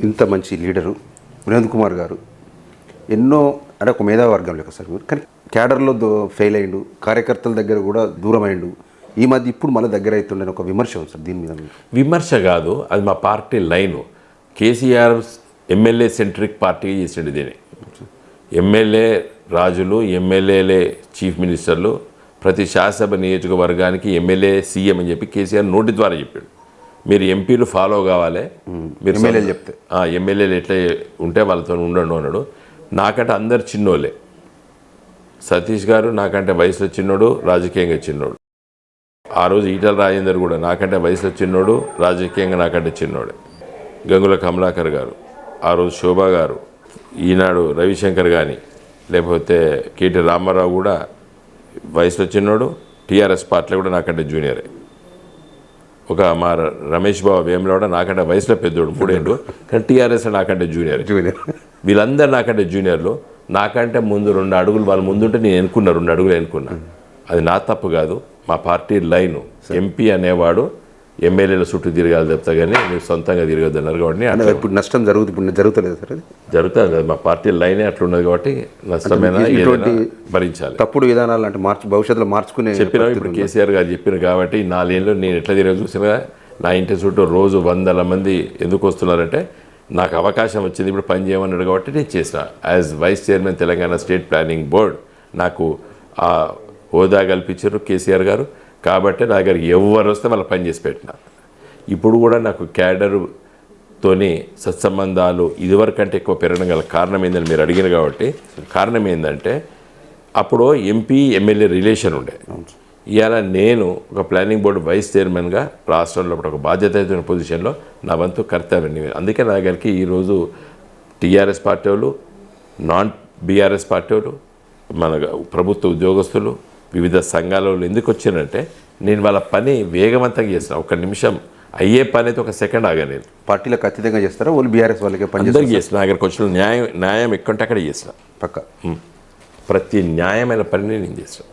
ఇంత మంచి లీడరు వినోద్ కుమార్ గారు. ఎన్నో అంటే ఒక మేధావర్గం లెక్క సార్ మీరు. కానీ క్యాడర్లో దో- ఫెయిల్ అయ్యిండు కార్యకర్తల దగ్గర కూడా దూరం అయ్యిండు ఈ మధ్య ఇప్పుడు మళ్ళీ దగ్గర అవుతుండే ఒక విమర్శ ఉంది సార్ దీని మీద విమర్శ కాదు అది మా party line. KCR MLA centric party చేసిండు దీన్ని. ఎమ్మెల్యే రాజులు ఎమ్మెల్యేలే చీఫ్ మినిస్టర్లు ప్రతి శాసనసభ నియోజకవర్గానికి ఎమ్మెల్యే సీఎం అని చెప్పి కేసీఆర్ నోటి ద్వారా చెప్పాడు. మీరు ఎంపీలు ఫాలో కావాలి. మీరు ఎమ్మెల్యేలు చెప్తే. ఎమ్మెల్యేలు ఎట్లా ఉంటే వాళ్ళతో ఉండండి అన్నాడు. నాకంటే అందరు చిన్నోళ్ళే. సతీష్ గారు నాకంటే వయసులో చిన్నోడు రాజకీయంగా చిన్నోడు. ఆ రోజు ఈటల రాజేందర్ కూడా నాకంటే వయసులో చిన్నోడు రాజకీయంగా నాకంటే చిన్నోడే. గంగుల కమలాకర్ గారు ఆ రోజు శోభా గారు ఈనాడు రవిశంకర్ కానీ లేకపోతే కేటీ రామారావు కూడా వయసులో చిన్నోడు టీఆర్ఎస్ పార్టీలో కూడా నాకంటే జూనియరే. ఒక మా రమేష్ బాబు వేములవాడ నాకంటే వయసులో పెద్దోడు మూడేళ్ళు. కానీ టీఆర్ఎస్ నాకంటే జూనియర్. జూనియర్. వీళ్ళందరూ నాకంటే జూనియర్లు. నాకంటే ముందు రెండు అడుగులు వాళ్ళు ముందుంటే నేను ఎన్నుకున్నా రెండు అడుగులు ఎన్నుకున్నా. అది నా తప్పు కాదు. మా పార్టీ లైను. ఎంపీ అనేవాడు ఎమ్మెల్యేల చుట్టూ తిరగాలి చెప్తా కానీ మీరు సొంతంగా తిరగద్దు అన్నారు కాబట్టి అంటే అట్లా ఇప్పుడు నష్టం జరుగుతుంది ఇప్పుడు జరుగుతలేదు సార్ అది? జరుగుతుంది మా పార్టీ లైనే అట్లున్నది కాబట్టి నష్టమైన భరించాలి. తప్పుడు విధానాలు అంటే మార్చి భవిష్యత్తులో మార్చుకునే చెప్పినా ఇప్పుడు కేసీఆర్ గారు చెప్పిన కాబట్టి నాలుగేళ్ళు నేను ఎట్లా తిరగ చూసినా నా ఇంటి చుట్టూ రోజు వందల మంది ఎందుకు వస్తున్నారంటే నాకు అవకాశం వచ్చింది ఇప్పుడు పని చేయమన్నాడు కాబట్టి నేను చేసిన. As vice chairman Telangana state planning board నాకు ఆ హోదా కల్పించారు కేసీఆర్ గారు. కాబట్టి నా దగ్గరికి ఎవరు వస్తే వాళ్ళ పని చేసి పెట్టిన ఇప్పుడు కూడా నాకు క్యాడరు తోని సత్సంబంధాలు ఇదివరకంటే ఎక్కువ పెరగడం గల కారణం ఏందని మీరు అడిగిన కాబట్టి కారణం ఏంటంటే అప్పుడు ఎంపీ ఎమ్మెల్యే రిలేషన్ ఉండే. ఇవాళ నేను ఒక ప్లానింగ్ బోర్డు వైస్ చైర్మన్గా రాష్ట్రంలో ఒక బాధ్యత పొజిషన్లో నా వంతు కర్తవ్యం అందుకే నా దగ్గరికి ఈరోజు టీఆర్ఎస్ పార్టీ వాళ్ళు నాన్ బీఆర్ఎస్ పార్టీ వాళ్ళు మన ప్రభుత్వ ఉద్యోగస్తులు వివిధ సంఘాల వాళ్ళు ఎందుకు వచ్చారంటే నేను వాళ్ళ పని వేగవంతంగా చేసిన ఒక నిమిషం అయ్యే పని అయితే ఒక సెకండ్ ఆగా నేను పార్టీలకు అతీతంగా చేస్తారా? వాళ్ళు బీఆర్ఎస్ వాళ్ళకే అందరికి చేసిన దగ్గరకు వచ్చిన న్యాయం న్యాయం ఎక్కడంటే అక్కడ చేసిన పక్క. ప్రతి న్యాయమైన పనిని నేను చేసిన